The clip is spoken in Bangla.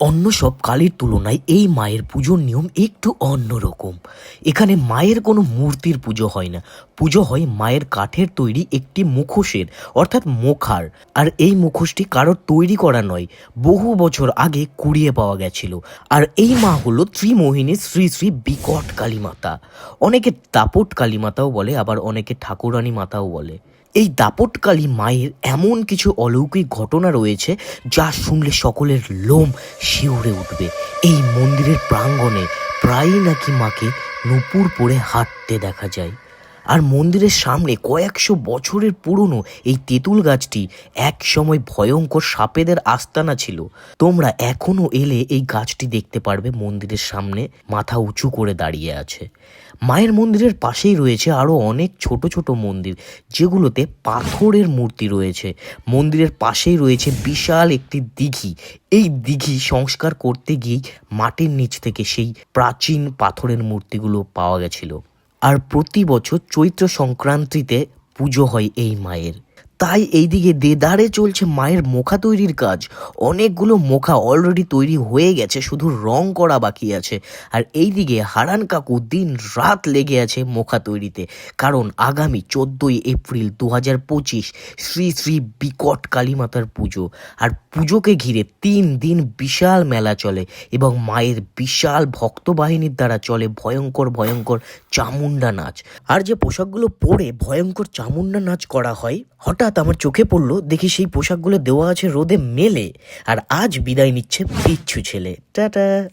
অন্য সব কালীর তুলনায় এই মায়ের পুজোর নিয়ম একটু অন্যরকম। এখানে মায়ের কোনো মূর্তির পুজো হয় না। পুজো হয় মায়ের কাঠের তৈরি একটি মুখোশের, অর্থাৎ মুখার। আর এই মুখোশটি কারোর তৈরি করা নয়, বহু বছর আগে কুড়িয়ে পাওয়া গেছিল। আর এই মা হলো ত্রিমোহিনী শ্রী শ্রী বিকট কালীমাতা। অনেকে দাপট কালীমাতাও বলে, আবার অনেকে ঠাকুরানী মাতাও বলে। এই দাপটকালী মায়ের এমন কিছু অলৌকিক ঘটনা রয়েছে যা শুনলে সকলের লোম শিউরে উঠবে। এই মন্দিরের প্রাঙ্গণে প্রায়ই নাকি মাকে নূপুর পরে হাঁটতে দেখা যায়। আর মন্দিরের সামনে কয়েকশো বছরের পুরনো এই তেঁতুল গাছটি এক সময় ভয়ঙ্কর সাপেদের আস্তানা ছিল। তোমরা এখনও এলে এই গাছটি দেখতে পারবে মন্দিরের সামনে, মাথা উঁচু করে দাঁড়িয়ে আছে। মায়ের মন্দিরের পাশেই রয়েছে আরও অনেক ছোট ছোট মন্দির, যেগুলোতে পাথরের মূর্তি রয়েছে। মন্দিরের পাশেই রয়েছে বিশাল একটি দিঘি। এই দিঘি সংস্কার করতে গিয়েই মাটির নিচ থেকে সেই প্রাচীন পাথরের মূর্তিগুলো পাওয়া গেছিল। আর প্রতি বছর চৈত্র সংক্রান্তিতে পুজো হয় এই মায়ের। তাই এইদিকে দেদারে চলছে মায়ের মোখা তৈরির কাজ। অনেকগুলো মোখা অলরেডি তৈরি হয়ে গেছে, শুধু রং করা বাকি আছে। আর এইদিকে হারান কাকু দিন রাত লেগে আছে মোখা তৈরিতে। কারণ আগামী চোদ্দোই এপ্রিল দু হাজার পঁচিশ শ্রী শ্রী বিকট কালীমাতার পুজো। আর পুজোকে ঘিরে তিন দিন বিশাল মেলা চলে এবং মায়ের বিশাল ভক্ত বাহিনীর দ্বারা চলে ভয়ঙ্কর ভয়ঙ্কর চামুন্ডা নাচ। আর যে পোশাকগুলো পরে ভয়ঙ্কর চামুন্ডা নাচ করা হয়, হঠাৎ আমার চোখে পড়ল, দেখি সেই পোশাকগুলো দেওয়া আছে রোদে মেলে, আর আজ বিদায় নিচ্ছে পিচ্ছু ছেলে। টাটা।